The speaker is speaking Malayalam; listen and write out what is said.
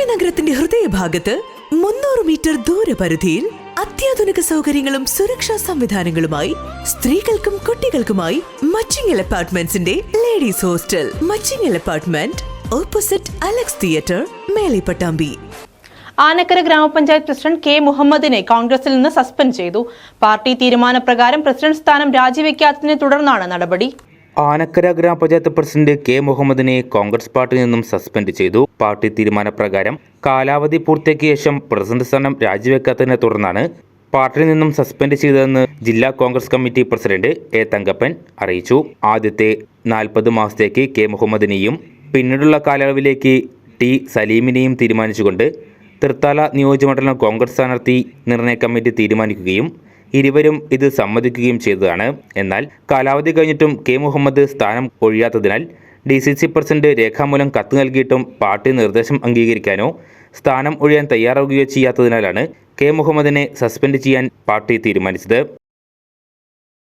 ലക്ഷ്മി നഗരത്തിന്റെ ഹൃദയഭാഗത്ത് മുന്നൂറ് മീറ്റർ ദൂരപരിധിയിൽ അത്യാധുനിക സൗകര്യങ്ങളും സുരക്ഷാ സംവിധാനങ്ങളുമായി സ്ത്രീകൾക്കും കുട്ടികൾക്കുമായി Machingal അപ്പാർട്ട്മെന്റ്സിന്റെ ladies hostel. Machingal apartment opposite Alex theatre Melipattambi Anakkara ഗ്രാമപഞ്ചായത്ത് പ്രസിഡന്റ് കെ മുഹമ്മദിനെ കോൺഗ്രസിൽ നിന്ന് സസ്പെൻഡ് ചെയ്തു. പാർട്ടി തീരുമാനപ്രകാരം പ്രസിഡന്റ് സ്ഥാനം രാജിവെക്കാത്തതിനെ തുടർന്നാണ് നടപടി. ആനക്കര ഗ്രാമപഞ്ചായത്ത് പ്രസിഡന്റ് കെ മുഹമ്മദിനെ കോൺഗ്രസ് പാർട്ടിയിൽ നിന്നും സസ്പെൻഡ് ചെയ്തു. പാർട്ടി തീരുമാനപ്രകാരം കാലാവധി പൂർത്തിയാക്കിയ ശേഷം പ്രസിഡന്റ് സ്ഥാനം രാജിവെക്കാത്തതിനെ തുടർന്നാണ് പാർട്ടിയിൽ നിന്നും സസ്പെൻഡ് ചെയ്തതെന്ന് ജില്ലാ Congress committee president A Thankappan അറിയിച്ചു. ആദ്യത്തെ നാൽപ്പത് മാസത്തേക്ക് കെ മുഹമ്മദിനെയും പിന്നീടുള്ള കാലയളവിലേക്ക് ടി സലീമിനെയും തീരുമാനിച്ചുകൊണ്ട് തൃത്താല നിയോജകമണ്ഡലം കോൺഗ്രസ് സ്ഥാനാർത്ഥി നിർണയ കമ്മിറ്റി തീരുമാനിക്കുകയും ഇരുവരും ഇത് സമ്മതിക്കുകയും ചെയ്തതാണ്. എന്നാൽ കാലാവധി കഴിഞ്ഞിട്ടും കെ മുഹമ്മദ് സ്ഥാനം ഒഴിയാത്തതിനാൽ ഡി സി സി പ്രസിഡന്റ് രേഖാമൂലം കത്ത് നൽകിയിട്ടും പാർട്ടി നിർദ്ദേശം അംഗീകരിക്കാനോ സ്ഥാനം ഒഴിയാൻ തയ്യാറാവുകയോ ചെയ്യാത്തതിനാലാണ് കെ മുഹമ്മദിനെ സസ്പെൻഡ് ചെയ്യാൻ പാർട്ടി തീരുമാനിച്ചത്.